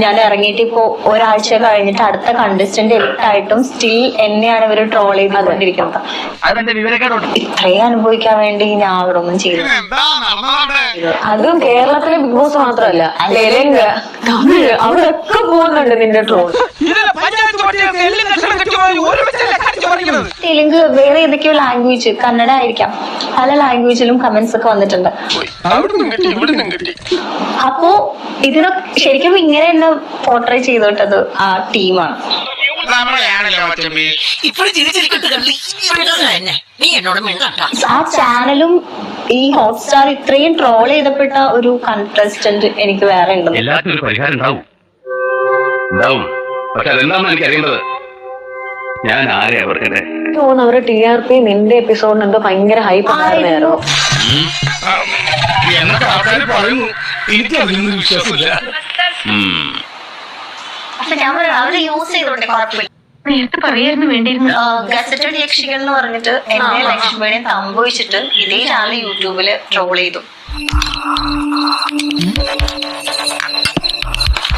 ഞാൻ ഇറങ്ങിയിട്ട് ഇപ്പോ ഒരാഴ്ച കഴിഞ്ഞിട്ട് അടുത്ത കണ്ടസ്റ്റന്റ് എട്ടായിട്ടും സ്റ്റിൽ എന്നെയാണ് ഇവർ ട്രോൾ ചെയ്തുകൊണ്ടിരിക്കുന്നത്. ഇത്രയും അനുഭവിക്കാൻ വേണ്ടി ഞാൻ അവരൊന്നും ഒന്നും ചെയ്തു അതും കേരളത്തിലെ ബിഗ് ബോസ് മാത്രമല്ല തെലുങ്ക് തമിഴ് അവിടെ ഒക്കെ പോകുന്നുണ്ട് നിന്റെ ട്രോൾ തെലുങ്ക് വേറെ ഏതൊക്കെയോ ലാംഗ്വേജ് കന്നഡ ആയിരിക്കാം. പല ലാംഗ്വേജിലും കമന്റ്സ് ഒക്കെ വന്നിട്ടുണ്ട്. അപ്പോ ഇതിനൊക്കെ ശരിക്കും ഇങ്ങനെ തന്നെ പോർട്രേ ചെയ്തോട്ടത് ആ ടീമാണ് ആ ചാനലും ഈ ഹോട്ട്സ്റ്റാർ ഇത്രയും ട്രോൾ ചെയ്തപ്പെട്ട ഒരു കണ്ടസ്റ്റന്റ് എനിക്ക് വേറെ ഉണ്ടെന്ന്. എല്ലാത്തിനും പരിഹാരം ഉണ്ടാവും. ഉണ്ടാവും. പക്ഷെ അതെന്താണെന്ന് എനിക്ക് അറിയേണ്ടത് ഞാൻ ആരെ അവർക്കിടെ തോന്നുന്നു അവരുടെ ടി ആർ പി നിന്റെ എപ്പിസോഡിന് എന്തോ ഭയങ്കര ഹൈപ്പ് ഉണ്ടായിരുന്നു എന്നൊക്കെ ആൾക്കാർ പറയുന്നു? എനിക്ക് വിശ്വാസമില്ല. പക്ഷെ ഞാൻ പറയാം, അവർ യൂസ് ചെയ്തോട്ടെ കുഴപ്പമില്ല. നേരത്തെ പറയായിരുന്നു വേണ്ടിയിരുന്നു? ഗസറ്റഡ് യക്ഷികൾ എന്ന് പറഞ്ഞിട്ട് എന്നെ ലക്ഷ്മിയെ സംഭവിച്ചിട്ട് ഇതേ ചാനൽ യൂട്യൂബിൽ ട്രോൾ ചെയ്തു.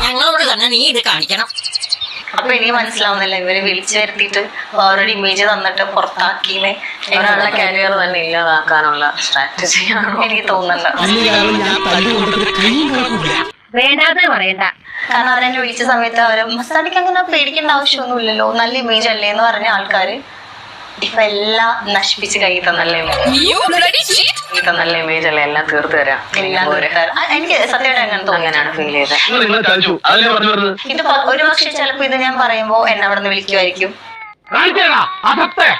ഞങ്ങളോട് തന്നെ നീ ഇത് കാണിക്കണം. അപ്പൊ എനിക്ക് മനസ്സിലാവുന്നില്ല. ഇവർ വിളിച്ചു വരുത്തിയിട്ട് വേറൊരു ഇമേജ് തന്നിട്ട് പുറത്താക്കിന്ന്. ഒരാളുടെ കരിയർ തന്നെ ഇല്ലാതാക്കാനുള്ള സ്ട്രാറ്റജിയാണോ എനിക്ക് തോന്നുന്നുണ്ട് വേണ്ടാതെ പറയണ്ട. കാരണം അവരെന്നെ വിളിച്ച സമയത്ത് അവർ മസ്താനിക്ക് അങ്ങനെ പേടിക്കേണ്ട ആവശ്യമൊന്നുമില്ലല്ലോ. നല്ല ഇമേജ് അല്ലേ? എന്ന് പറഞ്ഞ ആൾക്കാര്. ഇപ്പൊ എല്ലാം നശിപ്പിച്ച് കൈ തന്നല്ലേ നല്ല ഇമേജ് അല്ലേ എല്ലാം തീർത്തു തരാം. എല്ലാം എനിക്ക് സത്യമായിട്ട് അങ്ങനെ തോന്നുന്നു ഫീൽ ചെയ്തത്. നിങ്ങൾ നിങ്ങളെ ചതിച്ചു. അതിനെ പറഞ്ഞു വരുന്നത്? ഇത് പ- ഒരു പക്ഷെ ചിലപ്പോ ഇത് ഞാൻ പറയുമ്പോ എന്നെ അവിടെ നിന്ന് വിളിക്കുമായിരിക്കും. കാണിച്ചേടാ അസത്തെ